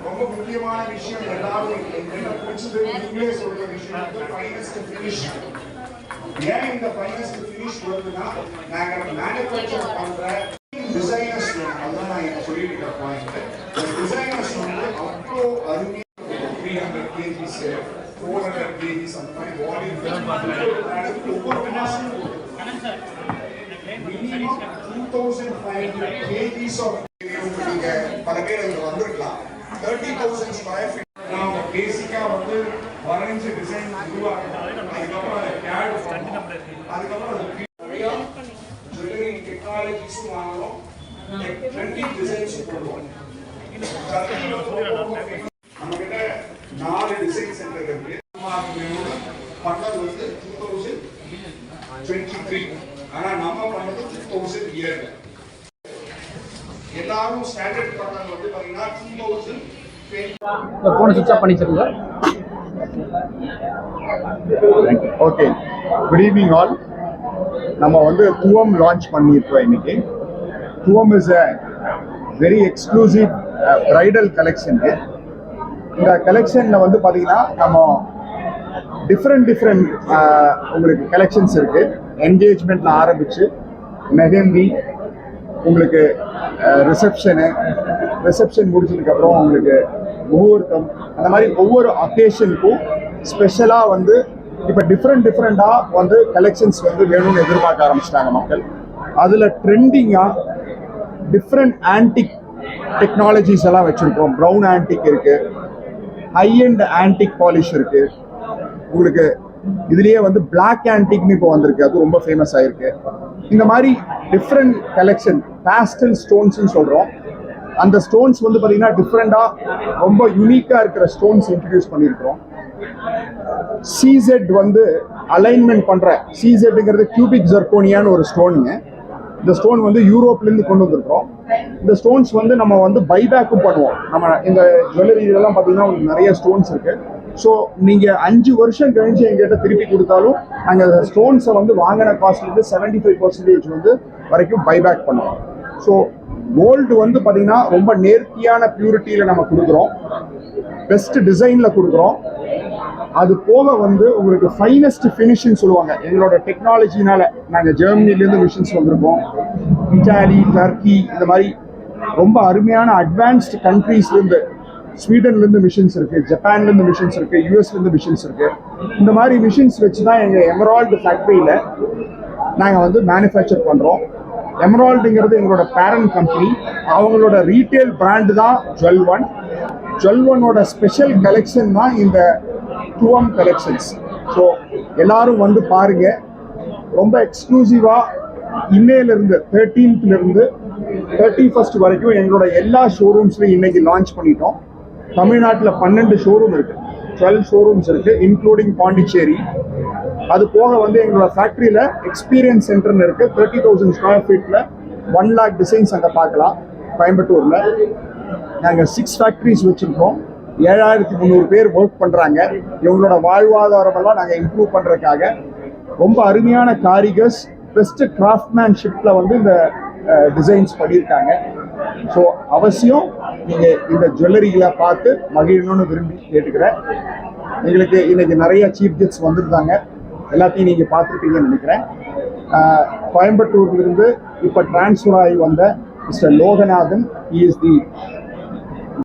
ரொம்ப முக்கியமான விஷயம் எல்லாரும் என்ன பிடிச்சது நீங்களே சொல்ற விஷயம் வந்து ஃபைனஸ்ட் ஃபினிஷ் ஏன் இந்த ஃபைனஸ்ட் ஃபினிஷ் வருதுன்னா நாங்க மேனுஃபேக்சர் பண்ற டிசைனர்ஸ் அதான் நான் இப்ப சொல்லிட்டு இருக்க பாயிண்ட் இந்த டிசைனர்ஸ் வந்து அவ்வளோ அருமையாக three hundred KGs four hundred KGs அந்த மாதிரி வால்யூம் ஒவ்வொரு மாசமும் minimum two thousand five hundred KGs of நீங்க பல பேர் இங்க வந்திருக்கலாம் தேர்ட்டி தௌசண்ட் ஸ்கொயர் ஃபீட் நான் பேசிக்கா வந்து வரைஞ்ச டிசைன் உருவாக்கணும் அதுக்கப்புறம் அதை கேட் அதுக்கப்புறம் அது நிறைய ஜுவல்லரி டெக்னாலஜிஸும் வாங்குறோம் ட்ரெண்டிங் டிசைன்ஸும் போடுவோம் நம்ம கிட்ட நாலு டிசைன் சென்டர் இருக்கு பண்ணது வந்து டூ தௌசண்ட் டுவெண்ட்டி த்ரீ ஆனா நம்ம பண்ணது டூ தௌசண்ட் இயர்ல எல்லாரும் ஸ்டாண்டர்ட் பண்ணது வந்து பாத்தீங்கன்னா டூ தௌசண்ட் ஃபோனை சுவிச் ஆஃப் பண்ணிச்சிருங்க. ஓகே குட் ஈவினிங் ஆல் நம்ம வந்து துவம் லான்ச் பண்ணியிருக்கோம் இன்னைக்கு. Thuvam is a very exclusive bridal collection இந்த கலெக்ஷனில் வந்து பார்த்தீங்கன்னா நம்ம டிஃப்ரெண்ட் டிஃப்ரெண்ட் uh, உங்களுக்கு கலெக்ஷன்ஸ் இருக்கு. என்கேஜ்மெண்ட்ல ஆரம்பிச்சு மெஹந்தி உங்களுக்கு uh, ரிசப்ஷனு ரிசப்ஷன் முடிச்சதுக்கப்புறம் உங்களுக்கு முகூர்த்தம் அந்த மாதிரி ஒவ்வொரு அக்கேஷனுக்கும் ஸ்பெஷலாக வந்து இப்போ டிஃப்ரெண்ட் டிஃப்ரெண்ட்டாக வந்து கலெக்ஷன்ஸ் வந்து வேணும்னு எதிர்பார்க்க ஆரம்பிச்சிட்டாங்க மக்கள். அதில் ட்ரெண்டிங்காக டிஃப்ரெண்ட் ஆன்டிக் டெக்னாலஜிஸ் எல்லாம் வச்சுருக்கோம். ப்ரௌன் ஆன்டிக் இருக்குது ஹை அண்ட் ஆன்டிக் பாலிஷ் இருக்குது உங்களுக்கு இதுலயே வந்து பிளாக் ஆன்டிக்னு இப்போ வந்திருக்கு. அது ரொம்ப ஃபேமஸ் ஆயிருக்கு. இந்த மாதிரி டிஃப்ரெண்ட் கலெக்ஷன் பேஸ்டல் ஸ்டோன்ஸ்னு சொல்றோம். அந்த ஸ்டோன்ஸ் வந்து பார்த்தீங்கன்னா டிஃப்ரெண்டாக ரொம்ப யூனிக்காக இருக்கிற ஸ்டோன்ஸ் இன்ட்ரடியூஸ் பண்ணியிருக்கிறோம். சிசெட் வந்து அலைன்மெண்ட் பண்ணுற சிசெட்டுங்கிறது கியூபிக் ஜர்கோனியான்னு ஒரு ஸ்டோனுங்க இந்த ஸ்டோன் வந்து யூரோப்லேருந்து கொண்டு வந்திருக்கிறோம். இந்த ஸ்டோன்ஸ் வந்து நம்ம வந்து பைபேக்கும் பண்ணுவோம். நம்ம இந்த ஜுவல்லரி இதெல்லாம் பார்த்தீங்கன்னா உங்களுக்கு நிறைய ஸ்டோன்ஸ் இருக்குது ஸோ நீங்கள் அஞ்சு வருஷம் கழிஞ்சு எங்கிட்ட திருப்பி கொடுத்தாலும் நாங்கள் ஸ்டோன்ஸை வந்து வாங்கின காஸ்ட்லேருந்து செவன்டி ஃபைவ் பர்சன்டேஜ் வந்து வரைக்கும் பைபேக் பண்ணுவோம். ஸோ கோல்டு வந்து பார்த்தீங்கன்னா ரொம்ப நேர்த்தியான பியூரிட்டியில் நம்ம கொடுக்குறோம். பெஸ்ட் டிசைனில் கொடுக்குறோம். அது போக வந்து உங்களுக்கு ஃபைனஸ்ட் ஃபினிஷிங் சொல்லுவாங்க. எங்களோட டெக்னாலஜினால நாங்கள் ஜெர்மனிலேருந்து மிஷின்ஸ் வந்திருக்கோம். இட்டாலி டர்க்கி இந்த மாதிரி ரொம்ப அருமையான அட்வான்ஸ்டு கண்ட்ரீஸ்லேருந்து ஸ்வீடன்லேருந்து மிஷின்ஸ் இருக்குது ஜப்பான்லேருந்து மிஷின்ஸ் இருக்குது யூஎஸ்லேருந்து மிஷின்ஸ் இருக்குது இந்த மாதிரி மிஷின்ஸ் வச்சு தான் எங்கள் எமரால்டு ஃபேக்ட்ரியில் நாங்கள் வந்து மேனுஃபேக்சர் பண்ணுறோம் எமரால்டுங்கிறது எங்களோட பேரண்ட் கம்பெனி அவங்களோட ரீட்டைல் பிராண்டு தான் ஜுவல் ஒன் ஜுவல் ஒன்னோட ஸ்பெஷல் கலெக்ஷன் தான் இந்த டூஎம் கலெக்ஷன்ஸ் ஸோ எல்லாரும் வந்து பாருங்கள் ரொம்ப எக்ஸ்க்ளூசிவாக இன்னையிலிருந்து தேர்ட்டீன்த்லேருந்து தேர்ட்டி ஃபர்ஸ்ட் வரைக்கும் எங்களோட எல்லா ஷோரூம்ஸ்லையும் இன்னைக்கு லான்ச் பண்ணிட்டோம். தமிழ்நாட்டில் பன்னெண்டு ஷோரூம் இருக்கு. டுவெல் ஷோரூம்ஸ் இருக்கு இன்க்ளூடிங் பாண்டிச்சேரி அது போக வந்து எங்களோட ஃபேக்ட்ரியில் எக்ஸ்பீரியன்ஸ் சென்டர்னு இருக்கு. தேர்ட்டி தௌசண்ட் ஸ்கொயர் ஃபீட்டில் ஒன் லேக் டிசைன்ஸ் அங்கே பார்க்கலாம் கோயம்புத்தூரில். நாங்கள் சிக்ஸ் ஃபேக்ட்ரிஸ் வச்சுருக்கோம். ஏழாயிரத்தி முந்நூறு பேர் ஒர்க் பண்ணுறாங்க இவங்களோட வாழ்வாதாரமெல்லாம் நாங்கள் இம்ப்ரூவ் பண்ணுறதுக்காக ரொம்ப அருமையான காரிகர்ஸ் பெஸ்ட் கிராஃப்ட்மேன்ஷிப்பில் வந்து இந்த டிசைன்ஸ் பண்ணியிருக்காங்க. ஸோ அவசியம் நீங்கள் இந்த ஜுவல்லரிகளை பார்த்து மகிழணும்னு விரும்பி கேட்டுக்கிறேன். எங்களுக்கு இன்னைக்கு நிறைய சீஃப் கெஸ்ட் வந்திருந்தாங்க. எல்லாத்தையும் நீங்கள் பார்த்துருப்பீங்கன்னு நினைக்கிறேன். ஆஹ் கோயம்புத்தூர்லேருந்து இப்போ டிரான்ஸ்ஃபர் ஆகி வந்த மிஸ்டர் லோகநாதன் இஸ் தி